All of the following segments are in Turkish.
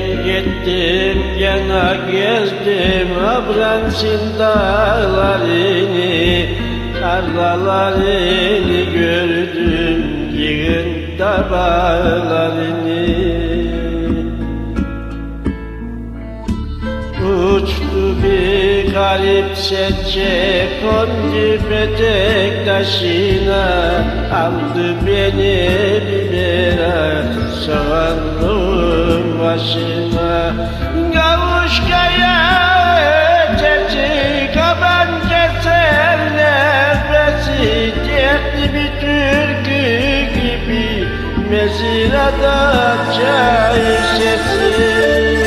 Ben gittim gene gezdim Abransın dağlarını Tarlalarını gördüm Yığın bağlarını Uçtu bir garip serçe kondu petek taşına Aldı beni bir soğanlığın başına Kavuşkaya çeçi kaban keser nefesi Dertli bir türkü gibi mezilada çay sesi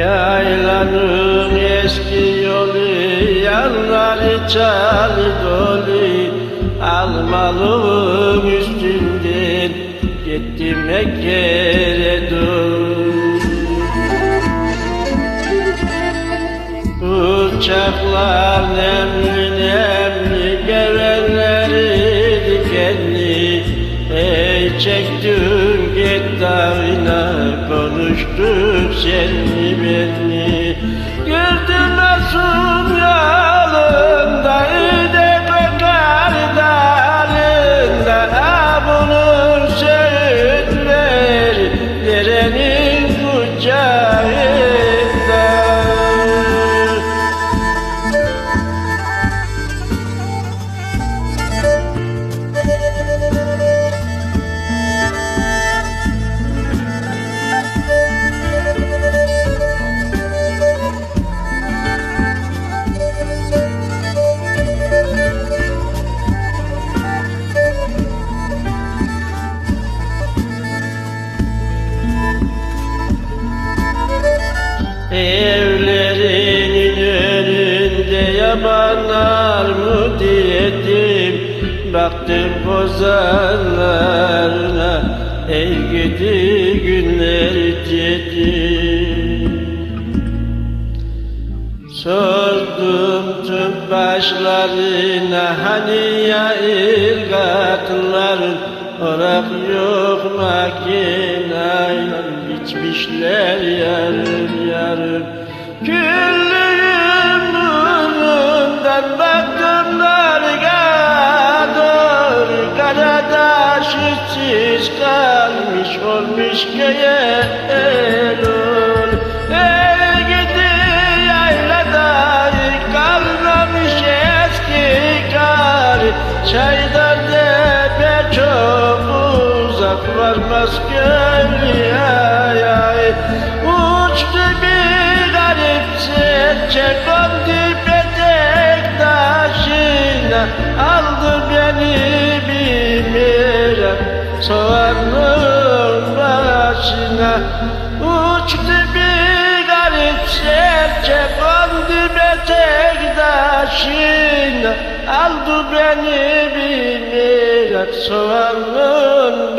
Yaylanın eski yolu yanları çalı dolu. Almalığın üstünden gittim Mekke'ye doğru. Uçaklar nemli konuştuk senli benli Gördüm masum Baktım bozanlarına ey gidi günler dedim Sordum tüm başlarına hani ya irgatların Orak yok makinayla içmişler yarım yarım Küllüğüm köye elul Ey gidi yaylada kalmamış eski kar. Çaydan tepe çok uzak varmaz gölge ay Uçtu bir garip serçe kondu petek taşına Aldı beni bir merak soğanın başına. Uçtu bir garip serçe kondu petek taşına. Aldı beni bir merak soğanın